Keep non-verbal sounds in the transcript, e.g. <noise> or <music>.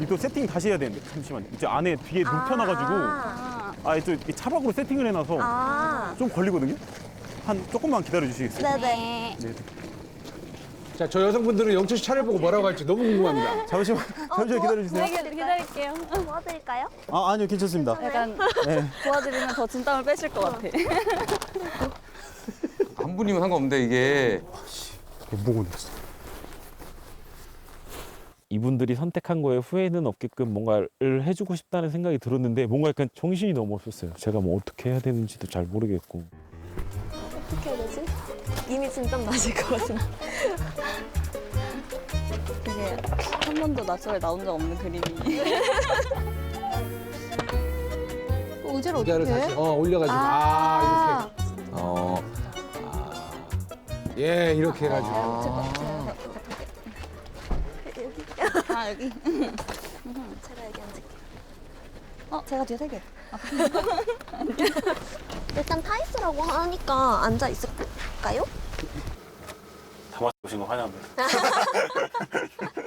이거 세팅 다시 해야 되는데 잠시만요. 이제 안에 뒤에 눕혀놔가지고 아, 아또 차박으로 세팅을 해놔서 아. 좀 걸리거든요. 한 조금만 기다려 주시겠어요? 네네. 네. 자, 저 여성분들은 영철 씨 차를 보고 뭐라고 할지 너무 궁금합니다. 잠시만 잠시만 기다려 주세요. 기다릴게요. 도와드릴까요? 아 아니요 괜찮습니다. 약간 네. 도와드리면 더 진땀을 빼실 것 같아. 한 분이면 상관없는데 이게 목은 있어. 이분들이 선택한 거에 후회는 없게끔 뭔가를 해주고 싶다는 생각이 들었는데 뭔가 약간 정신이 너무 없었어요. 제가 뭐 어떻게 해야 되는지도 잘 모르겠고. 어떻게 해야 되지? 이미 진땀 나실 것 같은데. <laughs> 되게 한 번도 나처럼 나온 적 없는 그림이. <laughs> 의자를 의자를 어떻게 다시 해? 어, 올려가지고 아, 이렇게. 어. 예, 이렇게 해가지고. 아 여기. <laughs> 제가 여기 앉을게요. 어 제가 뒤에 세 개. <laughs> 일단 타이스라고 하니까 앉아 있을까요? 다 맞으신 거 환영합니다. <laughs>